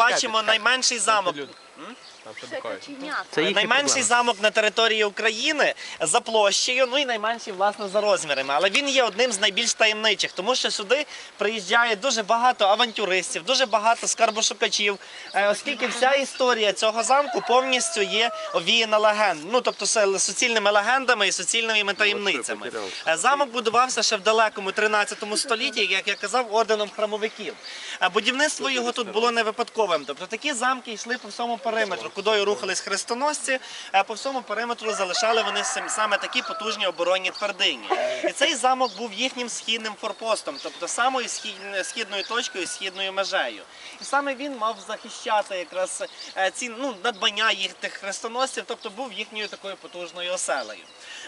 Бачимо найменший замок. Це їхні Найменший проблеми. замок на території України за площею, ну і найменший власне за розмірами. Але він є одним з найбільш таємничих, тому що сюди приїжджає дуже багато авантюристів, дуже багато скарбошукачів, е, оскільки вся історія цього замку повністю є овіяна легенд. Ну тобто суцільними легендами і суцільними таємницями. Е, Замок будувався ще в далекому 13 столітті, як я казав, орденом храмовиків. Е, Будівництво його тут було не випадковим. Тобто такі замки йшли по всьому периметру, кудою рухались хрестоносці, а по всьому периметру залишали вони саме такі потужні оборонні твердині. І цей замок був їхнім східним форпостом, тобто самою східною точкою, східною межею. І саме він мав захищати якраз е, ці ну, надбання їх тих хрестоносців, тобто був їхньою такою потужною оселею.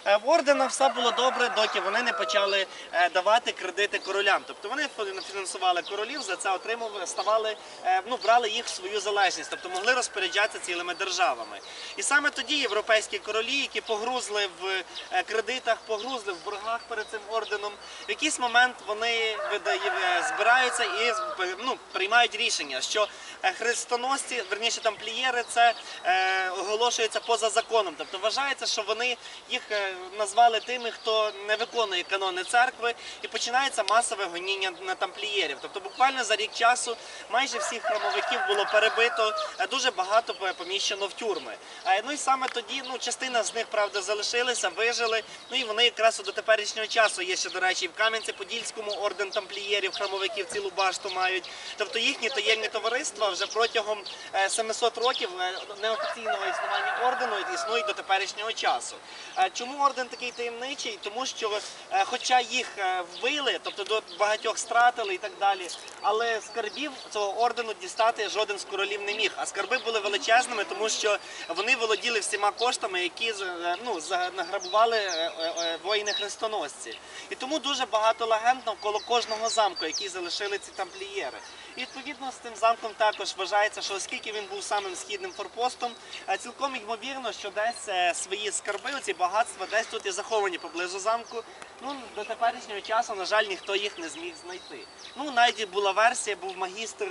Е, В орденах все було добре, доки вони не почали е, давати кредити королям. Тобто вони фінансували королів, за це отримували, ставали, е, ну, брали їх в свою залежність, тобто могли розпоряджатися цілими державами. І саме тоді європейські королі, які погрузли в е, кредитах, погрузли в боргах перед цим орденом, в якийсь момент вони е, збираються і ну, приймають рішення, що е, хрестоносці, верніше тамплієри, це е, оголошується поза законом. Тобто вважається, що вони їх назвали тими, хто не виконує канони церкви, і починається масове гоніння на тамплієрів. Тобто, буквально за рік часу майже всіх храмовиків було перебито, дуже багато по- поміщено в тюрми. Е, Ну і саме тоді, ну частина з них правда залишилися, вижили. Ну і вони якраз до теперішнього часу є ще, до речі, в Кам'янці-Подільському орден тамплієрів, храмовиків цілу башту мають. Тобто їхні таємні товариства вже протягом е, 700 років е, неофіційного існування ордену існують до теперішнього часу. Е, Чому орден такий таємничий? Тому що, е, хоча їх е, вбили, тобто до багатьох стратили і так далі, але скарбів цього ордену дістати жоден з королів не міг. А скарби були величезними, тому що вони володіли всіма коштами, які е, ну, награбували е, е, воїни хрестоносці. І тому дуже багато легенд навколо кожного замку, які залишили ці тамплієри. І відповідно з цим замком також вважається, що оскільки він був самим східним форпостом, цілком ймовірно, що десь свої скарби, ці багатства, десь тут і заховані поблизу замку. Ну до теперішнього часу, на жаль, ніхто їх не зміг знайти. Ну навіть була версія, був магістр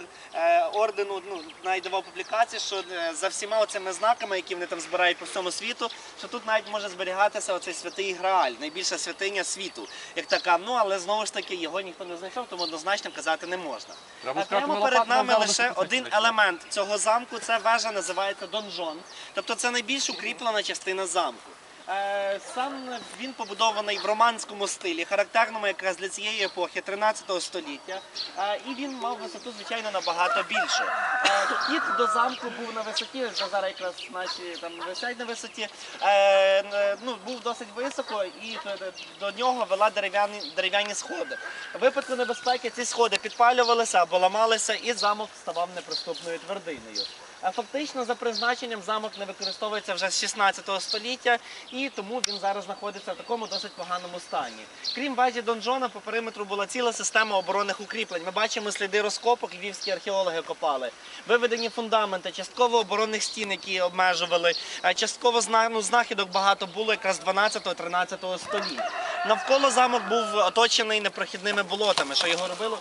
ордену, ну навіть давав публікації, що за всіма оцими знаками, які вони там збирають по всьому світу, що тут навіть може зберігатися оцей святий Грааль, найбільша святиня світу, як така. Ну але знову ж таки його ніхто не знайшов, тому однозначно казати не можна. А Прямо перед нами лише один елемент цього замку. Це вежа називається донжон. Тобто це найбільш укріплена частина замку. Е, Сам він побудований в романському стилі, характерному якраз для цієї епохи 13 століття. Е, І він мав висоту, звичайно, набагато більшу. Е, Вхід до замку був на висоті, зараз якраз наші там висять на висоті. Е, Ну, був досить високо і до- до нього вела дерев'яні дерев'яні сходи. У випадку небезпеки ці сходи підпалювалися або ламалися, і замок ставав неприступною твердиною. А фактично за призначенням замок не використовується вже з 16 століття, і тому він зараз знаходиться в такому досить поганому стані. Крім вежі донжона, по периметру була ціла система оборонних укріплень. Ми бачимо сліди розкопок, львівські археологи копали. Виведені фундаменти, частково оборонних стін, які обмежували. Частково ну, знахідок багато було якраз 12-13 століть. Навколо замок був оточений непрохідними болотами, що його робило.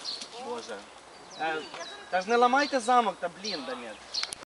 Боже. Е, Та ж не ламайте замок, та блін, Дамір.